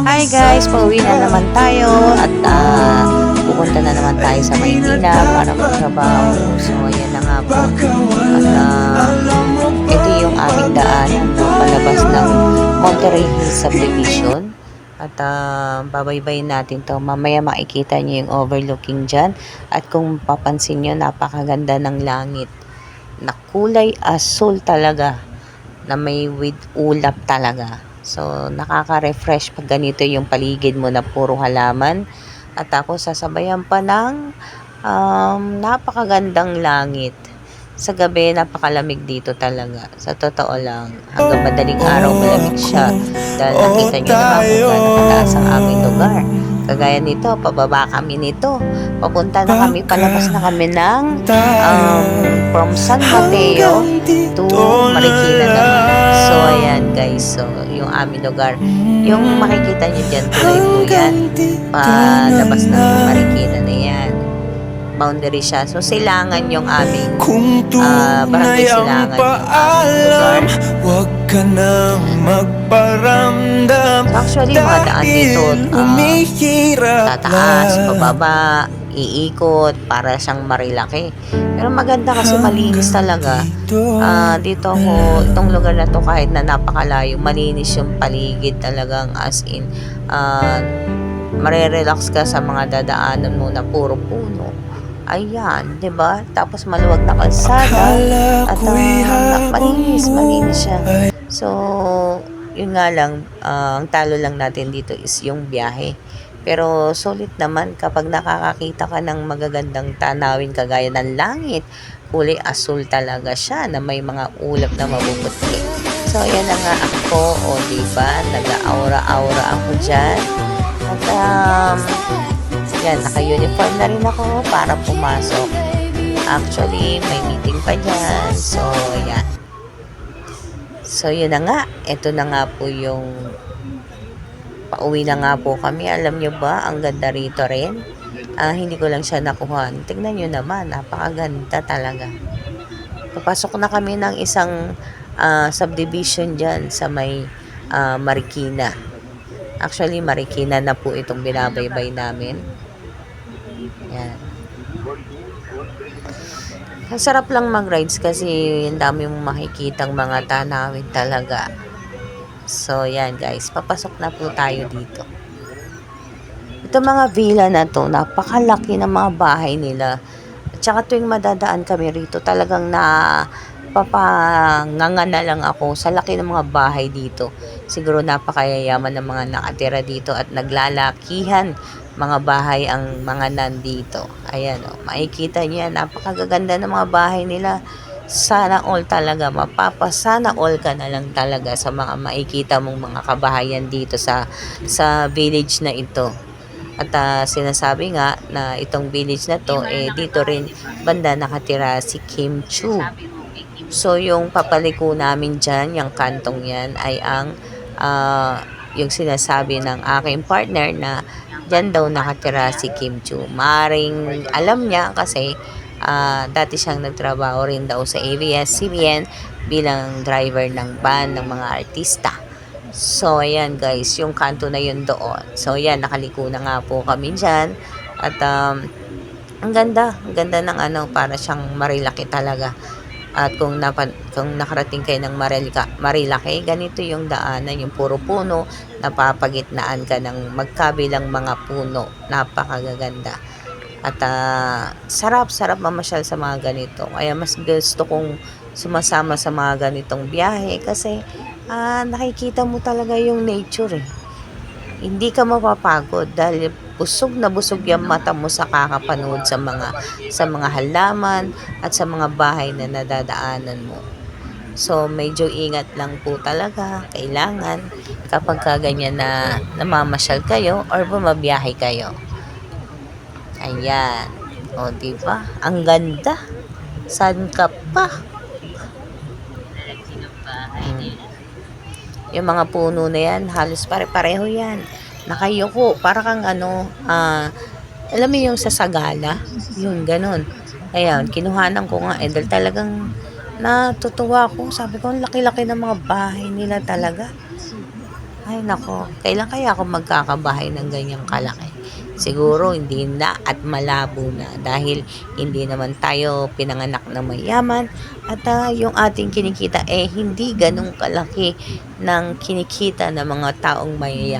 Hi guys, pauwi na naman tayo at ah, pupunta na naman tayo sa Maynila para magtrabaho. So ayan na nga po. At ah, ito yung aming daanan no, palabas ng Monterey Hills Subdivision. At ah, babaybayin natin to. Mamaya makikita nyo yung overlooking dyan. At kung papansin nyo, napakaganda ng langit. Na kulay asul talaga. Na may with ulap talaga. So, nakaka-refresh pag ganito yung paligid mo na puro halaman. At ako sasabayan pa ng um, napakagandang langit. Sa gabi, napakalamig dito talaga. Sa totoo lang, hanggang madaling araw malamig siya. Dahil nakita nyo naman kung gaano kataas ang aming lugar. Kagaya nito, pababa kami nito. Papunta na kami, palabas na kami ng um, from San Mateo to Marikina naman. So, ayan guys. So, yung aming lugar. Yung makikita nyo dyan, tulay po yan. Palabas ng Marikina na yan. Boundary siya. So, silangan yung aming Ah, barangay Silangan yung aming Huwag ka nang magparamdam Actually, mga daan dito, umihirap tataas, pababa, iikot, para siyang marilaki. Pero maganda kasi malinis talaga. Ah, dito ako, itong lugar na to kahit na napakalayo, malinis yung paligid talagang as in, ah, marerelax ka sa mga dadaanan mo na puro puno. Ayan, 'di ba? Tapos maluwag na kalsada at ah, malinis, malinis siya. So, yun nga lang, ah, ang talo lang natin dito is yung biyahe. Pero solid naman kapag nakakakita ka ng magagandang tanawin kagaya ng langit. Kulay asul talaga siya na may mga ulap na mabubuti. So, ayan na nga ako, o diba, nag-aura-aura ako dyan. At, um, yan, naka-uniform na rin ako para pumasok. Actually, may meeting pa dyan. So. So, yun na nga. Ito na nga po yung pauwi na nga po kami. Alam nyo ba, ang ganda rito rin. Ah, hindi ko lang siya nakuha. Tingnan nyo naman, napakaganda talaga. Papasok na kami ng isang ah, subdivision dyan sa may ah, Marikina. Actually, Marikina na po itong binabaybay namin. Yan. Ang sarap lang mag-rides kasi ang dami mong makikitang mga tanawin talaga. So, yan guys. Papasok na po tayo dito. Ito mga villa na to, napakalaki ng mga bahay nila. At saka tuwing madadaan kami rito, talagang na papanganga na lang ako sa laki ng mga bahay dito. Siguro napakayayaman ng mga nakatira dito at naglalakihan mga bahay ang mga nandito. Ayan o, makikita niyo yan, napakaganda ng mga bahay nila. Sana all talaga, mapapasana all ka na lang talaga sa mga makikita mong mga kabahayan dito sa sa village na ito. At ah, sinasabi nga na itong village na to, eh dito rin banda nakatira si Kim Chu. So yung papaliko namin dyan, yung kantong yan, ay ang ah, yung sinasabi ng aking partner na dyan daw nakatira si Kim Chu. Maring alam niya kasi ah, dati siyang nagtrabaho rin daw sa ABS-CBN bilang driver ng van ng mga artista. So, ayan guys, yung kanto na yun doon. So, ayan, nakaliko na nga po kami dyan. At, um, ang ganda, ang ganda ng ano, para siyang marilaki talaga. At kung, napan, kung nakarating kayo ng Marilaka, Marilaki, ganito yung daanan, yung puro puno, napapagitnaan ka ng magkabilang mga puno. Napakagaganda. At ah, sarap, sarap mamasyal sa mga ganito. Kaya mas gusto kong sumasama sa mga ganitong biyahe kasi ah, nakikita mo talaga yung nature eh. Hindi ka mapapagod dahil busog na busog yung mata mo sa kakapanood sa mga sa mga halaman at sa mga bahay na nadadaanan mo. So, medyo ingat lang po talaga. Kailangan kapag ka na namamasyal kayo or bumabiyahe kayo. Ayan. O, di ba? Ang ganda. San ka pa? Yung mga puno na yan, halos pare-pareho yan. Nakayoko. Para kang ano, ah, alam mo yung sa sagala? Yun, ganun. Ayan, kinuhanan ko nga. Eh, dahil talagang natutuwa ko. Sabi ko, ang laki-laki ng mga bahay nila talaga. Ay nako, kailan kaya ako magkakabahay ng ganyang kalaki? Siguro hindi na at malabo na dahil hindi naman tayo pinanganak na mayaman at ah, yung ating kinikita eh hindi ganun kalaki ng kinikita ng mga taong mayayaman.